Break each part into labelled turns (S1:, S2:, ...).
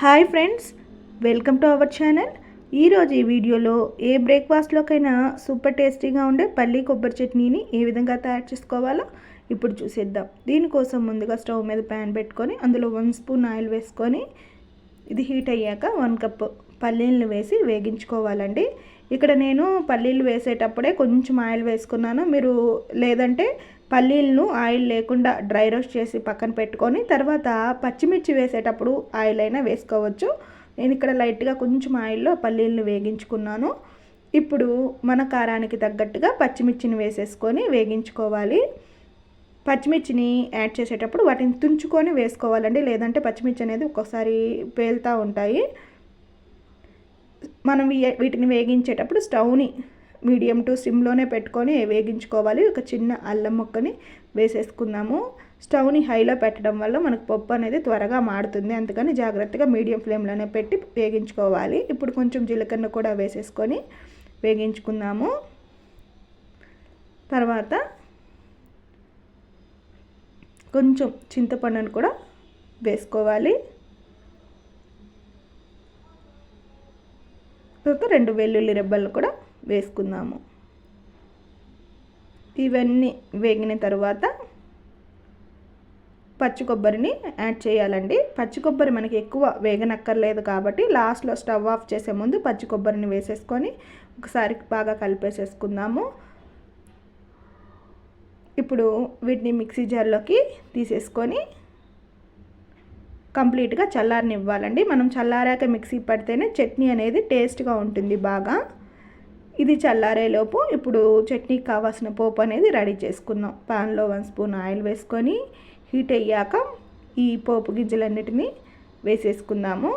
S1: Hi friends welcome to our channel. ఈరోజు ఈ వీడియోలో ఏ బ్రేక్ఫాస్ట్లోకైనా సూపర్ టేస్టీగా ఉండే పల్లీ కొబ్బరి చట్నీని ఏ విధంగా తయారు చేసుకోవాలో ఇప్పుడు చూసేద్దాం. దీనికోసం ముందుగా స్టవ్ మీద ప్యాన్ పెట్టుకొని అందులో వన్ స్పూన్ ఆయిల్ వేసుకొని ఇది హీట్ అయ్యాక వన్ కప్ పల్లీలను వేసి వేగించుకోవాలండి. ఇక్కడ నేను పల్లీలు వేసేటప్పుడే కొంచెం ఆయిల్ వేసుకున్నాను. మీరు లేదంటే పల్లీలను ఆయిల్ లేకుండా డ్రై రోస్ట్ చేసి పక్కన పెట్టుకొని తర్వాత పచ్చిమిర్చి వేసేటప్పుడు ఆయిల్ అయినా వేసుకోవచ్చు. నేను ఇక్కడ లైట్గా కొంచెం ఆయిల్లో పల్లీలను వేగించుకున్నాను. ఇప్పుడు మన కారానికి తగ్గట్టుగా పచ్చిమిర్చిని వేసేసుకొని వేగించుకోవాలి. పచ్చిమిర్చిని యాడ్ చేసేటప్పుడు వాటిని తుంచుకొని వేసుకోవాలండి. లేదంటే పచ్చిమిర్చి అనేది ఒక్కోసారి పేలుతూ ఉంటాయి. మనం వీటిని వేగించేటప్పుడు స్టవ్ని మీడియం టు సిమ్లోనే పెట్టుకొని వేగించుకోవాలి. ఒక చిన్న అల్లం ముక్కని వేసేసుకుందాము. స్టవ్ని హైలో పెట్టడం వల్ల మనకు పప్పు అనేది త్వరగా మాడుతుంది. అందుకని జాగ్రత్తగా మీడియం ఫ్లేమ్లోనే పెట్టి వేగించుకోవాలి. ఇప్పుడు కొంచెం జీలకర్ర కూడా వేసేసుకొని వేగించుకుందాము. తర్వాత కొంచెం చింతపండును కూడా వేసుకోవాలి. తర్వాత రెండు వెల్లుల్లి రెబ్బలు కూడా వేసుకుందాము. ఇవన్నీ వేగిన తర్వాత పచ్చి కొబ్బరిని యాడ్ చేయాలండి. పచ్చి కొబ్బరి మనకి ఎక్కువ వేగనక్కర్లేదు కాబట్టి లాస్ట్లో స్టవ్ ఆఫ్ చేసే ముందు పచ్చి కొబ్బరిని వేసేసుకొని ఒకసారి బాగా కలిపేసేసుకుందాము. ఇప్పుడు వీటిని మిక్సీ జార్లోకి తీసేసుకొని కంప్లీట్గా చల్లారనివ్వాలండి. మనం చల్లారాక మిక్సీ పడితేనే చట్నీ అనేది టేస్ట్గా ఉంటుంది బాగా. ఇది చల్లారేలోపు ఇప్పుడు చట్నీకి కావాల్సిన పోపు అనేది రెడీ చేసుకుందాం. పాన్లో వన్ స్పూన్ ఆయిల్ వేసుకొని హీట్ అయ్యాక ఈ పోపు గింజలన్నిటినీ వేసేసుకుందాము.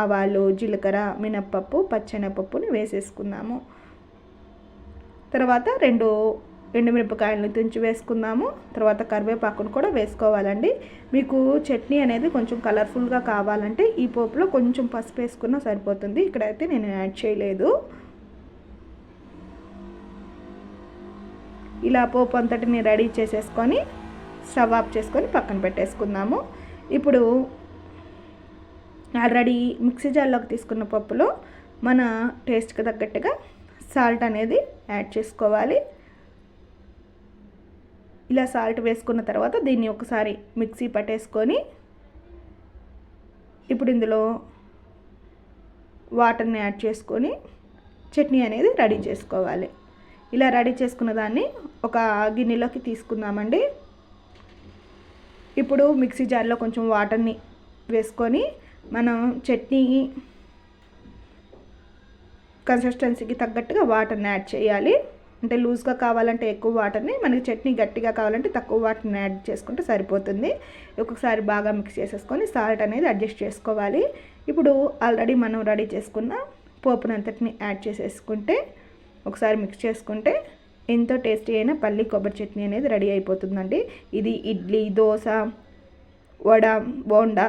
S1: ఆవాలు జీలకర్ర మినప్పప్పు పచ్చెనపప్పుని వేసేసుకుందాము. తర్వాత రెండు ఎండుమిరపకాయలను తుంచి వేసుకుందాము. తర్వాత కరివేపాకును కూడా వేసుకోవాలండి. మీకు చట్నీ అనేది కొంచెం కలర్ఫుల్గా కావాలంటే ఈ పోపులో కొంచెం పసుపు వేసుకున్నా సరిపోతుంది. ఇక్కడైతే నేను యాడ్ చేయలేదు. ఇలా పోపు అంతటిని రెడీ చేసేసుకొని స్టవ్ ఆఫ్ చేసుకొని పక్కన పెట్టేసుకుందాము. ఇప్పుడు ఆల్రెడీ మిక్సీ జార్లోకి తీసుకున్న పప్పులో మన టేస్ట్కి తగ్గట్టుగా సాల్ట్ అనేది యాడ్ చేసుకోవాలి. ఇలా సాల్ట్ వేసుకున్న తర్వాత దీన్ని ఒకసారి మిక్సీ పట్టేసుకొని ఇప్పుడు ఇందులో వాటర్ని యాడ్ చేసుకొని చట్నీ అనేది రెడీ చేసుకోవాలి. ఇలా రెడీ చేసుకున్న దాన్ని ఒక గిన్నెలోకి తీసుకుందామండి. ఇప్పుడు మిక్సీ జార్లో కొంచెం వాటర్ని వేసుకొని మనం చట్నీ కన్సిస్టెన్సీకి తగ్గట్టుగా వాటర్ని యాడ్ చేయాలి. అంటే లూజ్గా కావాలంటే ఎక్కువ వాటర్ని మనకి చట్నీ గట్టిగా కావాలంటే తక్కువ వాటర్ని యాడ్ చేసుకుంటే సరిపోతుంది. ఒక్కొక్కసారి బాగా మిక్స్ చేసేసుకొని సాల్ట్ అనేది అడ్జస్ట్ చేసుకోవాలి. ఇప్పుడు ఆల్రెడీ మనం రెడీ చేసుకున్న పోపునంతటిని యాడ్ చేసేసుకుంటే ఒకసారి మిక్స్ చేసుకుంటే ఎంతో టేస్టీ అయిన పల్లి కొబ్బరి చట్నీ అనేది రెడీ అయిపోతుందండి. ఇది ఇడ్లీ దోశ వడ బోండా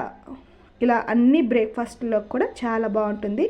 S1: ఇలా అన్ని బ్రేక్ఫాస్ట్లో కూడా చాలా బాగుంటుంది.